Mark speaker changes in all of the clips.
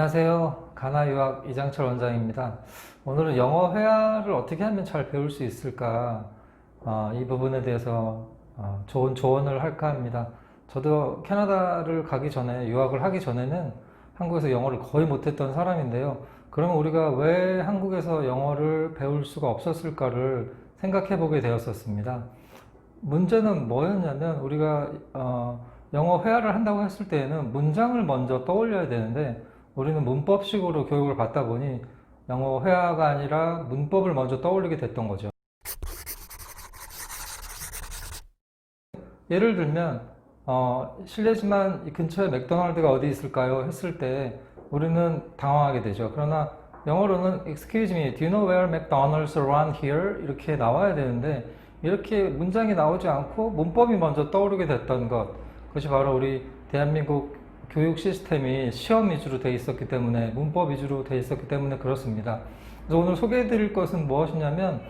Speaker 1: 안녕하세요. 가나 유학 이장철 원장입니다. 오늘은 영어 회화를 어떻게 하면 잘 배울 수 있을까 어, 이 부분에 대해서 어, 좋은 조언을 할까 합니다. 저도 캐나다를 가기 전에 유학을 하기 전에는 한국에서 영어를 거의 못했던 사람인데요. 그러면 우리가 왜 한국에서 영어를 배울 수가 없었을까를 생각해 보게 되었었습니다. 문제는 뭐였냐면 우리가 어, 영어 회화를 한다고 했을 때에는 문장을 먼저 떠올려야 되는데 우리는 문법식으로 교육을 받다 보니 영어 회화가 아니라 문법을 먼저 떠올리게 됐던 거죠. 예를 들면 어, 실례지만 이 근처에 맥도날드가 어디 있을까요? 했을 때 우리는 당황하게 되죠. 그러나 영어로는 Excuse me, do you know where McDonald's around here? 이렇게 나와야 되는데 이렇게 문장이 나오지 않고 문법이 먼저 떠오르게 됐던 것 그것이 바로 우리 대한민국 교육 시스템이 시험 위주로 돼 있었기 때문에 문법 위주로 돼 있었기 때문에 그렇습니다. 그래서 오늘 소개해 드릴 것은 무엇이냐면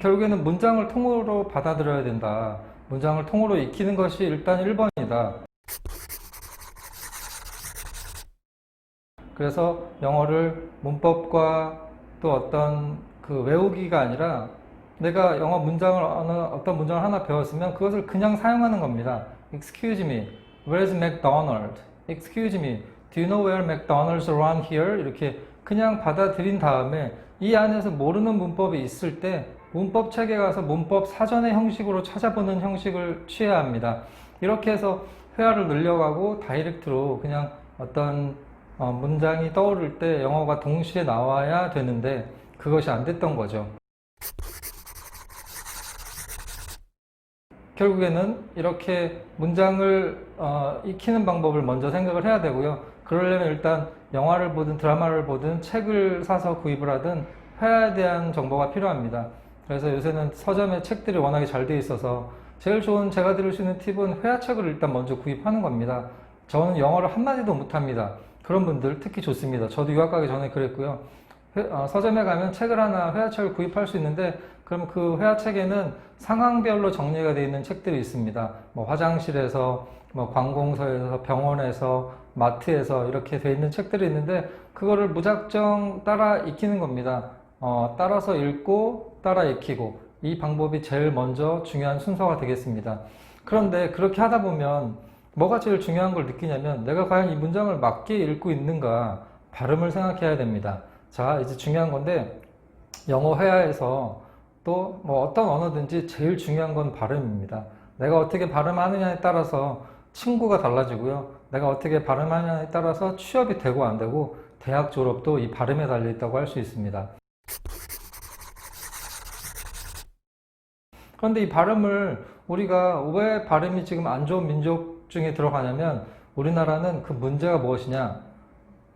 Speaker 1: 결국에는 문장을 통으로 받아들여야 된다. 문장을 통으로 익히는 것이 일단 1번이다. 그래서 영어를 문법과 또 어떤 그 외우기가 아니라 내가 영어 문장을 어느 어떤 문장을 하나 배웠으면 그것을 그냥 사용하는 겁니다. Excuse me, where's McDonald? Excuse me, do you know where McDonald's around here? 이렇게 그냥 받아들인 다음에 이 안에서 모르는 문법이 있을 때 문법 책에 가서 문법 사전의 형식으로 찾아보는 형식을 취해야 합니다. 이렇게 해서 회화를 늘려가고 다이렉트로 그냥 어떤 어, 문장이 떠오를 때 영어가 동시에 나와야 되는데 그것이 안 됐던 거죠. 결국에는 이렇게 문장을 어, 익히는 방법을 먼저 생각을 해야 되고요. 그러려면 일단 영화를 보든 드라마를 보든 책을 사서 구입을 하든 회화에 대한 정보가 필요합니다. 그래서 요새는 서점에 책들이 워낙에 잘돼 있어서 제일 좋은 제가 드릴 수 있는 팁은 회화책을 일단 먼저 구입하는 겁니다. 저는 영어를 한마디도 못합니다. 그런 분들 특히 좋습니다. 저도 유학 가기 전에 그랬고요. 회- 어, 서점에 가면 책을 하나 회화책을 구입할 수 있는데 그럼 그 회화책에는 상황별로 정리가 되어 있는 책들이 있습니다. 뭐 화장실에서 뭐 관공서에서 병원에서 마트에서 이렇게 되어 있는 책들이 있는데 그거를 무작정 따라 익히는 겁니다. 어, 따라서 읽고 따라 익히고 이 방법이 제일 먼저 중요한 순서가 되겠습니다. 그런데 그렇게 하다 보면 뭐가 제일 중요한 걸 느끼냐면 내가 과연 이 문장을 맞게 읽고 있는가 발음을 생각해야 됩니다. 자, 이제 중요한 건데 영어 회화에서 또 뭐 어떤 언어든지 제일 중요한 건 발음입니다. 내가 어떻게 발음하느냐에 따라서 친구가 달라지고요. 내가 어떻게 발음하느냐에 따라서 취업이 되고 안 되고 대학 졸업도 이 발음에 달려 있다고 할 수 있습니다. 그런데 이 발음을 우리가 왜 발음이 지금 안 좋은 민족 중에 들어가냐면 우리나라는 그 문제가 무엇이냐?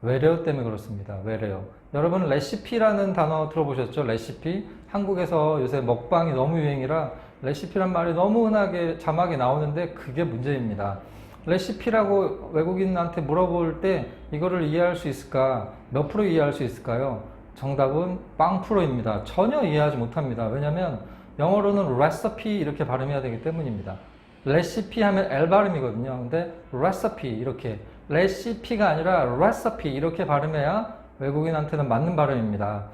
Speaker 1: 외래어 때문에 그렇습니다. 외래어. 여러분 레시피라는 단어 들어보셨죠? 레시피. 한국에서 요새 먹방이 너무 유행이라 레시피란 말이 너무 흔하게 자막이 나오는데 그게 문제입니다. 레시피라고 외국인한테 물어볼 때 이거를 이해할 수 있을까? 몇 프로 이해할 수 있을까요? 정답은 빵 프로입니다. 전혀 이해하지 못합니다. 왜냐하면 영어로는 recipe 이렇게 발음해야 되기 때문입니다. 레시피 하면 L 발음이거든요. 근데 recipe 이렇게 레시피가 아니라 recipe 이렇게 발음해야 외국인한테는 맞는 발음입니다.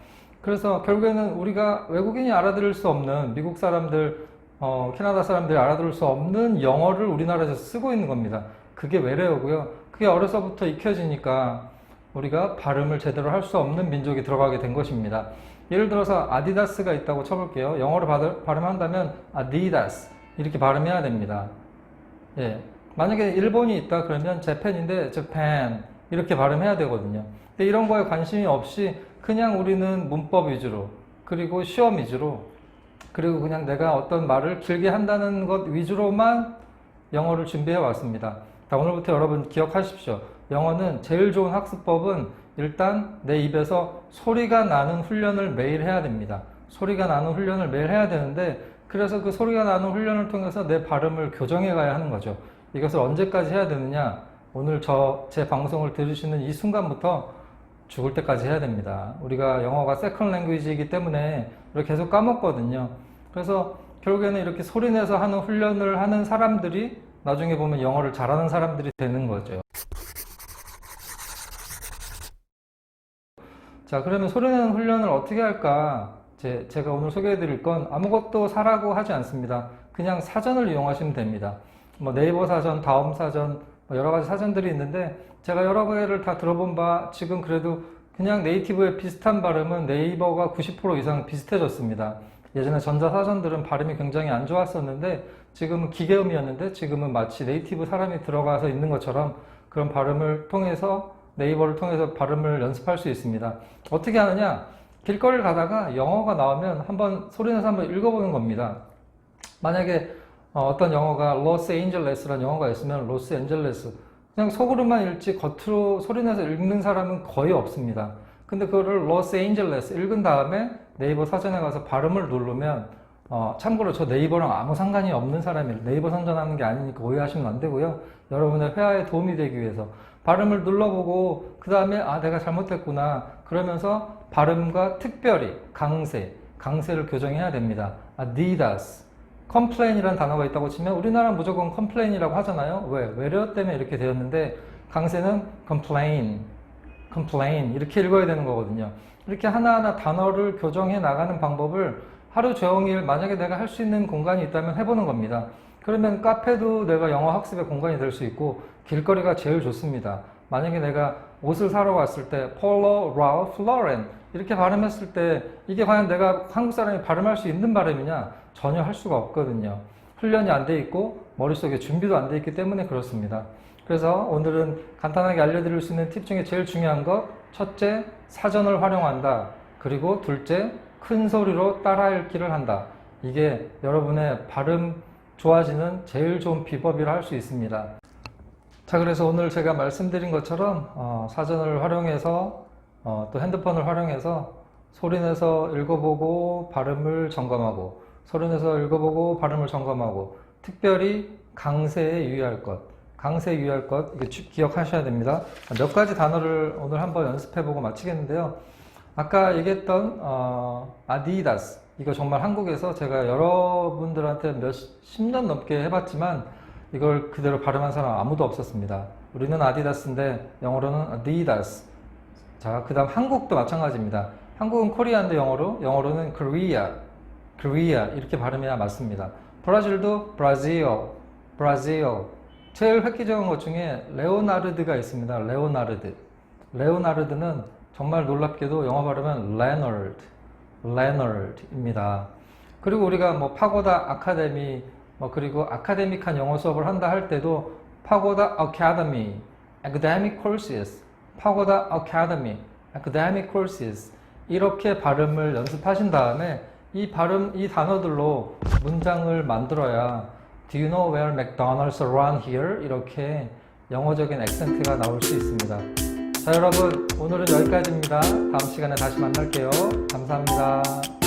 Speaker 1: 그래서 결국에는 우리가 외국인이 알아들을 수 없는 미국 사람들, 어, 캐나다 사람들이 알아들을 수 없는 영어를 우리나라에서 쓰고 있는 겁니다. 그게 외래어고요. 그게 어려서부터 익혀지니까 우리가 발음을 제대로 할 수 없는 민족이 들어가게 된 것입니다. 예를 들어서 아디다스가 있다고 쳐볼게요. 영어로 발음한다면 아디다스 이렇게 발음해야 됩니다. 예. 만약에 일본이 있다 그러면 재팬인데 재팬 이렇게 발음해야 되거든요. 근데 이런 거에 관심이 없이 그냥 우리는 문법 위주로 그리고 시험 위주로 그리고 그냥 내가 어떤 말을 길게 한다는 것 위주로만 영어를 준비해 왔습니다. 자, 오늘부터 여러분 기억하십시오. 영어는 제일 좋은 학습법은 일단 내 입에서 소리가 나는 훈련을 매일 해야 됩니다. 소리가 나는 훈련을 매일 해야 되는데 그래서 그 소리가 나는 훈련을 통해서 내 발음을 교정해 가야 하는 거죠. 이것을 언제까지 해야 되느냐? 오늘 저 제 방송을 들으시는 이 순간부터 죽을 때까지 해야 됩니다. 우리가 영어가 세컨 랭귀지이기 때문에 계속 까먹거든요. 그래서 결국에는 이렇게 소리내서 하는 훈련을 하는 사람들이 나중에 보면 영어를 잘하는 사람들이 되는 거죠. 자, 그러면 소리내는 훈련을 어떻게 할까? 제, 제가 오늘 소개해 드릴 건 아무것도 사라고 하지 않습니다. 그냥 사전을 이용하시면 됩니다. 뭐 네이버 사전, 다음 사전, 뭐 여러 가지 사전들이 있는데 제가 여러 개를 다 들어본 바 지금 그래도 그냥 네이티브의 비슷한 발음은 네이버가 90% 이상 비슷해졌습니다. 예전에 전자사전들은 발음이 굉장히 안 좋았었는데 지금은 기계음이었는데 지금은 마치 네이티브 사람이 들어가서 있는 것처럼 그런 발음을 통해서 네이버를 통해서 발음을 연습할 수 있습니다. 어떻게 하느냐? 길거리를 가다가 영어가 나오면 한번 소리내서 한번 읽어보는 겁니다. 만약에 어, 떤 영어가 로스앤젤레스라는 영어가 있으면 로스앤젤레스 그냥 속으로만 읽지 겉으로 소리내서 읽는 사람은 거의 없습니다. 근데 그거를 로스앤젤레스 읽은 다음에 네이버 사전에 가서 발음을 누르면 어, 참고로 저 네이버랑 아무 상관이 없는 사람이에요. 네이버 선전하는 게 아니니까 오해하시면 안 되고요. 여러분의 회화에 도움이 되기 위해서 발음을 눌러보고 그 다음에 아 내가 잘못했구나 그러면서 발음과 특별히 강세, 강세를 교정해야 됩니다. Complain이라는 단어가 있다고 치면 우리나라는 무조건 complain이라고 하잖아요. 왜? 외래어 때문에 이렇게 되었는데 강세는 complain, complain 이렇게 읽어야 되는 거거든요. 이렇게 하나하나 단어를 교정해 나가는 방법을 하루 종일 만약에 내가 할 수 있는 공간이 있다면 해보는 겁니다. 그러면 카페도 내가 영어 학습의 공간이 될 수 있고 길거리가 제일 좋습니다. 만약에 내가 옷을 사러 갔을 때 폴로, 라우프, 로렌 이렇게 발음했을 때 이게 과연 내가 한국 사람이 발음할 수 있는 발음이냐 전혀 할 수가 없거든요. 훈련이 안 돼 있고 머릿속에 준비도 안 돼 있기 때문에 그렇습니다. 그래서 오늘은 간단하게 알려드릴 수 있는 팁 중에 제일 중요한 것 첫째 사전을 활용한다. 그리고 둘째 큰 소리로 따라 읽기를 한다. 이게 여러분의 발음 좋아지는 제일 좋은 비법이라 할 수 있습니다. 자, 그래서 오늘 제가 말씀드린 것처럼 어, 사전을 활용해서 어, 또 핸드폰을 활용해서 소리내서 읽어보고 발음을 점검하고 소리내서 읽어보고 발음을 점검하고 특별히 강세에 유의할 것, 강세에 유의할 것 이게 주- 기억하셔야 됩니다. 몇 가지 단어를 오늘 한번 연습해보고 마치겠는데요. 아까 얘기했던 어, 아디다스 이거 정말 한국에서 제가 여러분들한테 몇 십 년 넘게 해봤지만 이걸 그대로 발음한 사람 아무도 없었습니다. 우리는 아디다스인데 영어로는 아디다스. 자, 그 다음 한국도 마찬가지입니다. 한국은 코리아인데 영어로, 영어로는 코리아, 코리아 이렇게 발음해야 맞습니다. 브라질도 브라질, 브라질. 제일 획기적인 것 중에 레오나르드가 있습니다. 레오나르드. 레오나르드는 정말 놀랍게도 영어 발음은 레너드, 레너드입니다. 그리고 우리가 뭐 파고다 아카데미, 뭐 그리고 아카데믹한 영어 수업을 한다 할 때도 파고다 아카데미, academic courses, 파고다 아카데미, academic courses 이렇게 발음을 연습하신 다음에 이 발음 이 단어들로 문장을 만들어야 Do you know where McDonald's around here? 이렇게 영어적인 액센트가 나올 수 있습니다. 자 여러분 오늘은 여기까지입니다. 다음 시간에 다시 만날게요. 감사합니다.